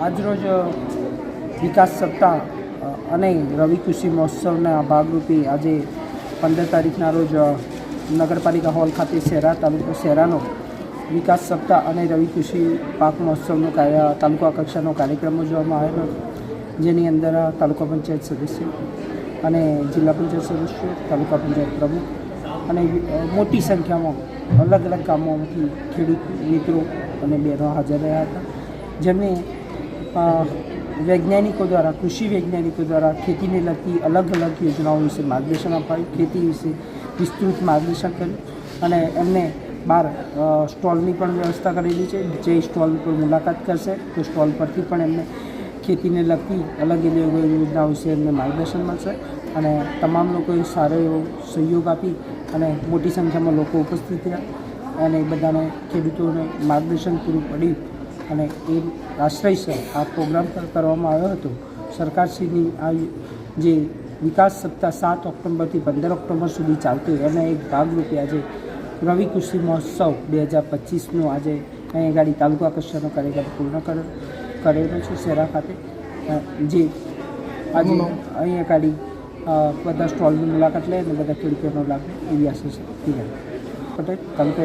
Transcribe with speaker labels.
Speaker 1: આજરોજ વિકાસ સપ્તાહ અને રવિ કૃષિ મહોત્સવના ભાગરૂપે આજે પંદર તારીખના રોજ નગરપાલિકા હોલ ખાતે શહેરા તાલુકો શહેરાનો વિકાસ સપ્તાહ અને રવિ કૃષિ પાક મહોત્સવનો તાલુકા કક્ષાનો કાર્યક્રમ ઉજવવામાં આવેલો. જેની અંદર તાલુકા પંચાયત સદસ્ય અને જિલ્લા પંચાયત સદસ્યો તાલુકા પંચાયત પ્રમુખ અને મોટી સંખ્યામાં અલગ અલગ ગામોમાંથી ખેડૂત મિત્રો અને બહેનો હાજર રહ્યા હતા. જેમને અ, વૈજ્ઞાનિકો દ્વારા, કૃષિ વૈજ્ઞાનિકો દ્વારા ખેતીને લગતી અલગ અલગ યોજનાઓ વિશે માર્ગદર્શન અપાયું. ખેતી વિશે વિસ્તૃત માર્ગદર્શન કર્યું અને એમને બહાર સ્ટોલની પણ વ્યવસ્થા કરેલી છે. જે સ્ટોલ પર મુલાકાત કરશે, તો સ્ટોલ પરથી પણ એમને ખેતીને લગતી અલગ અલગ યોજનાઓ વિશે એમને માર્ગદર્શન મળશે અને તમામ લોકોએ સારો એવો સહયોગ આપી અને મોટી સંખ્યામાં લોકો ઉપસ્થિત રહ્યા અને બધાને ખેડૂતોને માર્ગદર્શન પૂરું પડ્યું. અને એ આશ્રયસર આ પ્રોગ્રામ કરવામાં આવ્યો હતો. સરકારશ્રીની આ જે વિકાસ સપ્તાહ સાત ઓક્ટોબરથી પંદર ઓક્ટોબર સુધી ચાલતું એના એક ભાગરૂપે આજે રવિ કૃષિ મહોત્સવ બે હજાર પચીસનું આજે અહીં ગાડી તાલુકા કક્ષાનો કાર્યક્રમ પૂર્ણ કરેલો કરેલો છે શહેરા ખાતે. જે આજે અહીંયા ગાડી બધા સ્ટોલની મુલાકાત લે અને બધા ખેડૂતોનો લાભ એવી આશા છે. પટેલ તાલુકા